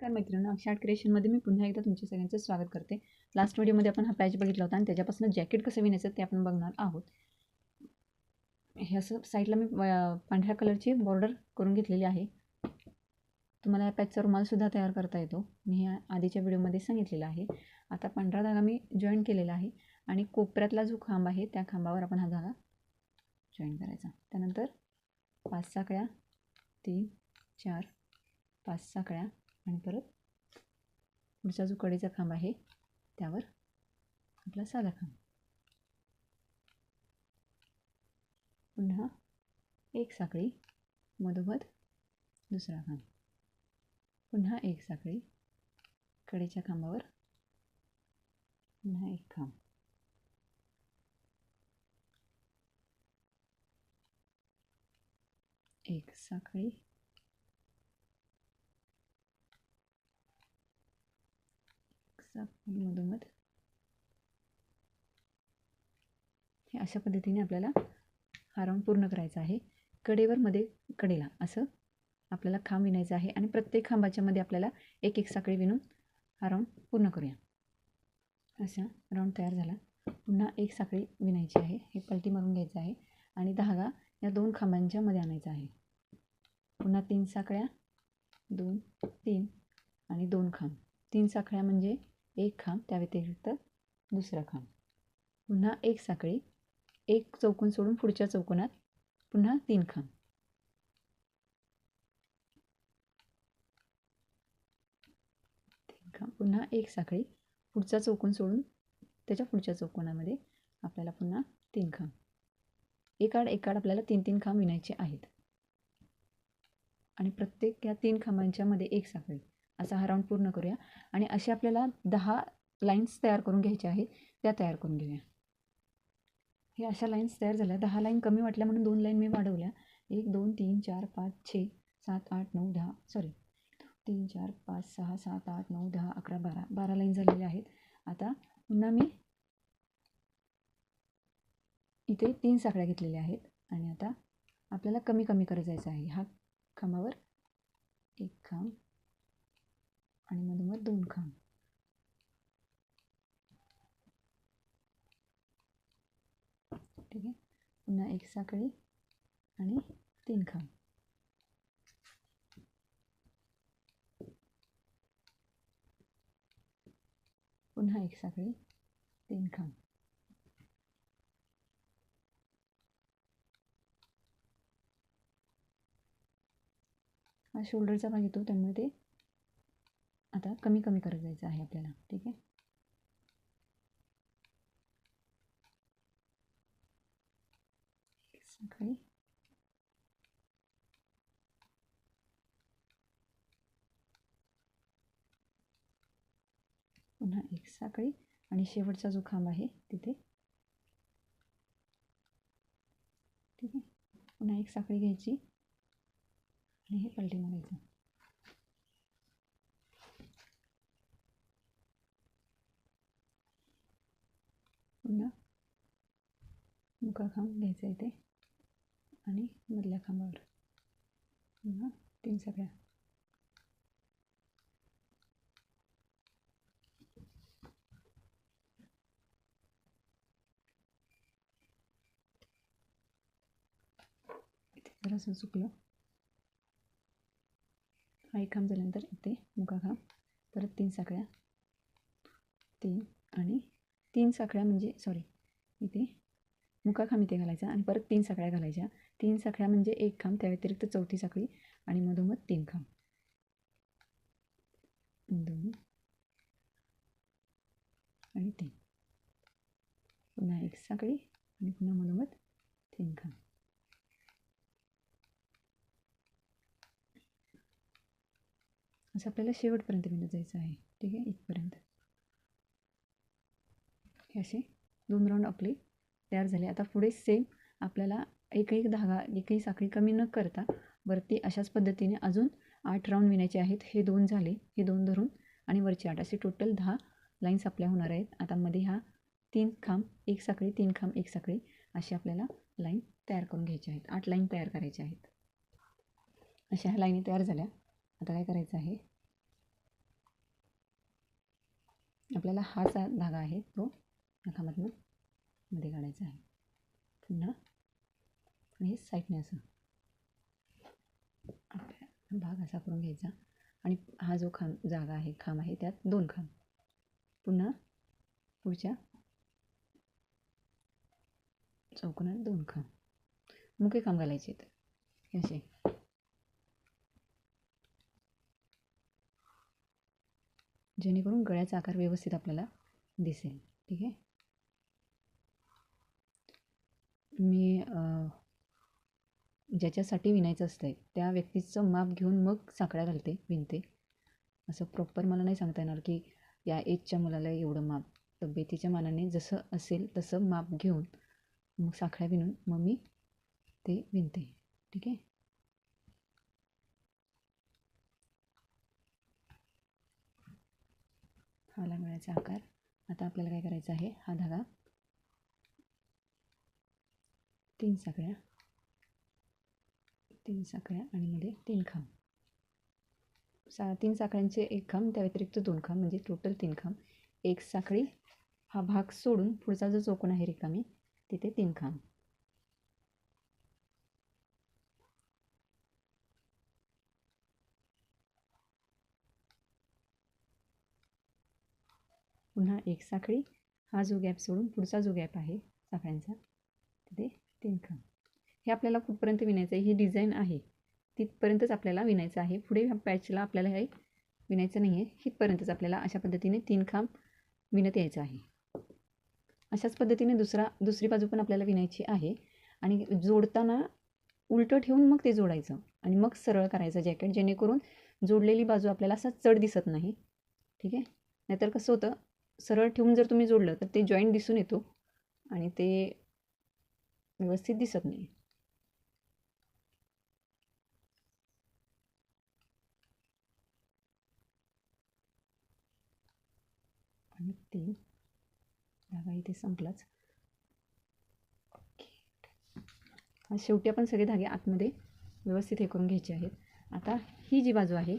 तर मित्रांनो अक्षाट क्रिएशनमध्ये मी पुन्हा एकदा तुमच्या सगळ्यांचं स्वागत करते. लास्ट व्हिडिओमध्ये आपण हा पॅच बघितला होता आणि त्याच्यापासून जॅकेट कसं विणायचं ते आपण बघणार आहोत. हे असं साईडला मी पांढऱ्या कलरची बॉर्डर करून घेतलेली आहे. तुम्हाला या पॅचचा रुमालसुद्धा तयार करता येतो. मी ह्या आधीच्या व्हिडिओमध्ये सांगितलेलं आहे. आता पांढरा धागा मी जॉईन केलेला आहे आणि कोपऱ्यातला जो खांब आहे त्या खांबावर आपण हा धागा जॉईन करायचा. त्यानंतर पाच साकळ्या तीन चार पाच साकळ्या आणि परत पुढचा जो कडेचा खांब आहे त्यावर आपला साधा खांब. पुन्हा एक साखळी मधोमध दुसरा खांब. पुन्हा एक साखळी कडेच्या खांबावर. पुन्हा एक खांब. एक साखळी साखळी मधोमध हे अशा पद्धतीने आपल्याला हा राऊंड पूर्ण करायचा आहे. कडेवर मध्ये कडेला असं आपल्याला खांब विणायचं आहे आणि प्रत्येक खांबाच्या मध्ये आपल्याला एक एक साखळी विणून हा राऊंड पूर्ण करूया. असा राऊंड तयार झाला. पुन्हा एक साखळी विणायची आहे. हे पलटी मारून घ्यायचं आहे आणि धागा या दोन खांबांच्या मध्ये आणायचा आहे. पुन्हा तीन साखळ्या दोन तीन आणि दोन खांब. तीन साखळ्या म्हणजे एक खांब त्या व्यतिरिक्त दुसरा खांब. पुन्हा एक साखळी एक चौकोन सोडून पुढच्या चौकोनात पुन्हा तीन खांब. तीन खांब पुन्हा एक साखळी पुढचा चौकोन सोडून त्याच्या पुढच्या चौकोनामध्ये आपल्याला पुन्हा तीन खांब. एक आड एकाड आपल्याला तीन तीन खांब विणायचे आहेत. आणि प्रत्येक या तीन खांबांच्यामध्ये एक साखळी. असा हा राऊंड पूर्ण करूया. आणि असे आपल्याला दहा लाईन्स तयार करून घ्यायच्या आहेत त्या तयार करून घेऊया. हे अशा लाईन्स तयार झाल्या. दहा लाईन कमी वाटल्या म्हणून दोन लाईन मी वाढवल्या. एक दोन तीन चार पाच छे सात आठ नऊ दहा सॉरी तीन चार पाच सहा सात आठ नऊ दहा अकरा बारा. बारा लाईन झालेल्या आहेत. आता पुन्हा मी इथे तीन साखळ्या घेतलेल्या आहेत. आणि आता आपल्याला कमी कमी करत जायचं आहे. ह्या खांबावर एक खांब. आणि मधोमध दोन खांब. ठीक आहे. पुन्हा एक साखळी आणि तीन खांब. पुन्हा एक साखळी तीन खांब. हा शोल्डरचा भाग येतो त्यामुळे ते आता कमी कमी करत जायचं आहे आपल्याला. ठीक आहे? एक पुन्हा एक साखळी आणि शेवटचा जो खांब आहे तिथे. ठीक आहे? पुन्हा एक साखळी घ्यायची आणि हे पलटी मारायचं पुन्हा मुका खांब घ्यायचा इथे आणि मधल्या खांबावर. पुन्हा तीन सगळ्या. इथे जरासं चुकलं हा एक खांब झाल्यानंतर इथे मुका खांब परत तीन साखळ्या तीन आणि तीन साखळ्या म्हणजे सॉरी इथे मुका खांब इथे घालायचा आणि परत तीन साखळ्या घालायच्या. तीन साखळ्या म्हणजे एक खांब त्या व्यतिरिक्त चौथी साखळी आणि मधोमध तीन खांब. दोन आणि तीन. पुन्हा एक साखळी आणि पुन्हा मधोमध तीन खांब. असं आपल्याला शेवटपर्यंत बिंदू जायचं आहे. ठीक आहे? इथपर्यंत. हे असे दोन राऊंड आपले तयार झाले. आता पुढे सेम आपल्याला एक एक धागा एकही साखळी कमी न करता वरती अशाच पद्धतीने अजून आठ राऊंड विणायचे आहेत. हे दोन झाले. हे दोन धरून आणि वरचे आठ. असे टोटल दहा लाईन्स आपल्या होणार आहेत. आता मध्ये हा तीन खांब एक साखळी तीन खांब एक साखळी अशी आपल्याला लाईन तयार करून घ्यायची आहेत. आठ लाईन तयार करायच्या आहेत. अशा ह्या लाईनी तयार झाल्या. आता काय करायचं आहे? आपल्याला हा धागा आहे तो या खांबातनं मध्ये काढायचं आहे. पुन्हा आणि हे साईडने असं. आपल्या भाग असा करून घ्यायचा. आणि हा जो खांब जागा आहे खांब आहे त्यात दोन खांब. पुन्हा पुढच्या चौकोनात दोन खांब. मुके खांब घालायचे आहेत असे. जेणेकरून गळ्याचा आकार व्यवस्थित आपल्याला दिसेल. ठीक आहे? मी ज्याच्यासाठी विणायचं असतं त्या व्यक्तीचं माप घेऊन मग साखळ्या घालते विणते. असं प्रॉपर मला नाही सांगता येणार की या एजच्या मुलाला एवढं माप तब्येतीच्या मानाने जसं असेल तसं माप घेऊन मग साखळ्या विणून मग मी ते विणते. ठीक आहे? हा लागण्याचा आकार. आता आपल्याला काय करायचं आहे? हा धागा तीन साखळ्या तीन साखळ्या आणि मध्ये तीन खांब. सा तीन साखळ्यांचे एक खांब त्या व्यतिरिक्त दोन खांब म्हणजे टोटल तीन खांब. एक साखळी हा भाग सोडून पुढचा जो चौकोन आहे रिकामी तिथे तीन खांब. पुन्हा एक साखळी हा जो गॅप सोडून पुढचा जो गॅप आहे साखळ्यांचा तिथे तीन खांब हे आपल्याला कुठपर्यंत विणायचं आहे? ही डिझाईन आहे. तिथपर्यंतच आपल्याला विणायचं आहे. पुढे ह्या पॅचला आपल्याला हे विणायचं नाही आहे हितपर्यंतच आपल्याला अशा पद्धतीने तीन खांब विणत यायचं आहे. अशाच पद्धतीने दुसरा दुसरी बाजू पण आपल्याला विणायची आहे. आणि जोडताना उलटं ठेवून मग ते जोडायचं. आणि मग सरळ करायचं जॅकेट जेणेकरून जोडलेली बाजू आपल्याला असा चढ दिसत नाही. ठीक आहे? नाहीतर कसं होतं? सरळ ठेवून जर तुम्ही जोडलं तर ते जॉईंट दिसून येतो. आणि ते व्यवस्थित दिसत नाही. आणि ते धागा इथे संपलाच. ओके शेवटी आपण सगळे धागे आतमध्ये व्यवस्थित हे करून घ्यायचे आहेत. आता ही जी बाजू आहे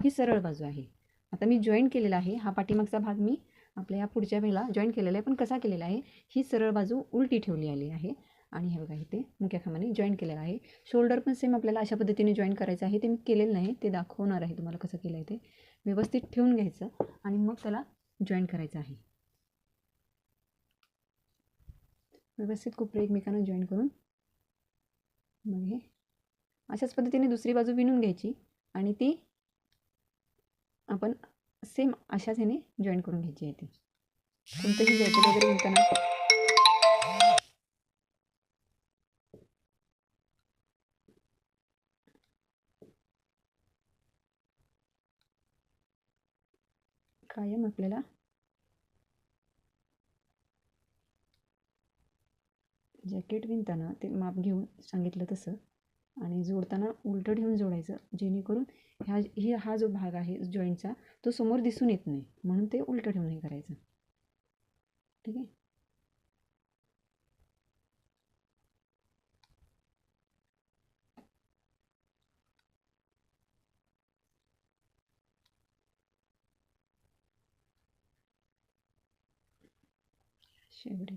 ही सरळ बाजू आहे. आता मी जॉईन केलेला आहे. हा पाठीमागचा भाग मी आपल्या या पुढच्या वेळेला जॉईन केलेला आहे. पण कसा केलेला आहे? ही सरळ बाजू उलटी ठेवली आली आहे. आणि हे बघा इथे मुख्या खांबाने जॉईन केलेलं आहे. शोल्डर पण सेम आपल्याला अशा पद्धतीने जॉईन करायचं आहे. ते मी केलेलं नाही ते दाखवणार आहे तुम्हाला कसं केलं आहे ते. व्यवस्थित ठेवून घ्यायचं आणि मग त्याला जॉईन करायचं आहे. व्यवस्थित कोपरे एकमेकांना जॉईन करून मग हे अशाच पद्धतीने दुसरी बाजू विणून घ्यायची आणि ती आपण सेम अशाच ह्याने जॉईन करून घ्यायची आहे ती. कोणतंही जायचं वगैरे विणताना कायम आपल्याला जॅकेट विणताना ते माप घेऊन सांगितलं तसं आणि जोडताना उलटं ठेवून जोडायचं जेणेकरून ह्या ही हा जो भाग आहे जॉईंटचा तो समोर दिसून येत नाही. म्हणून ते उलटं ठेवून हे करायचं. ठीक आहे? शेवटी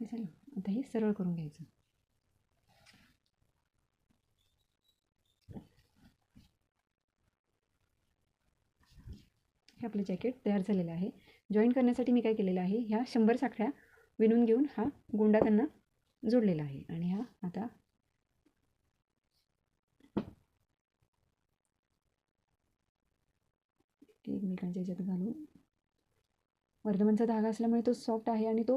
हे झालं. आता हे सरळ करून घ्यायचं. हे आपलं जॅकेट तयार झालेलं आहे. जॉईन करण्यासाठी मी काय केलेलं आहे? ह्या शंभर साखळ्या विणून घेऊन हा गोंडा त्यांना जोडलेला आहे. आणि हा आता एकमेकांच्या ह्याच्यात घालून वर्धमानचा धागा असल्यामुळे तो सॉफ्ट आहे आणि तो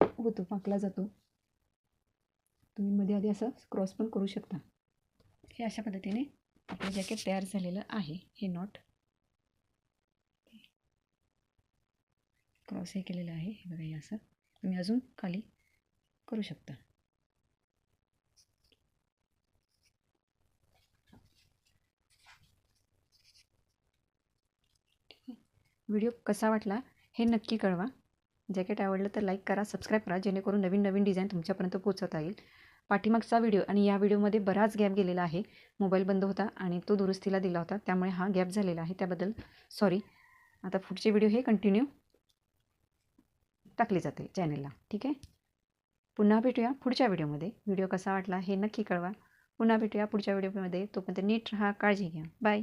होतो पाकला जातो. तुम्ही मध्ये आधी असं क्रॉस पण करू शकता. हे अशा पद्धतीने आपलं जॅकेट तयार झालेलं आहे. हे नॉट क्रॉस हे केलेलं आहे. हे बघा हे असं. तुम्ही अजून खाली करू शकता. व्हिडिओ कसा वाटला हे नक्की कळवा. जॅकेट आवडलं तर लाईक करा सबस्क्राईब करा जेणेकरून नवीन नवीन डिझाईन तुमच्यापर्यंत पोहोचवता येईल. पाठीमागचा व्हिडिओ आणि या व्हिडिओमध्ये बराच गॅप गेलेला आहे. मोबाईल बंद होता आणि तो दुरुस्तीला दिला होता. त्यामुळे हा गॅप झालेला आहे. त्याबद्दल सॉरी आता पुढचे व्हिडिओ हे कंटिन्यू टाकले जातील चॅनेलला ठीक आहे? पुन्हा भेटूया पुढच्या व्हिडिओमध्ये. व्हिडिओ कसा वाटला हे नक्की कळवा. पुन्हा भेटूया पुढच्या व्हिडिओमध्ये. तोपर्यंत नीट राहा काळजी घ्या. बाय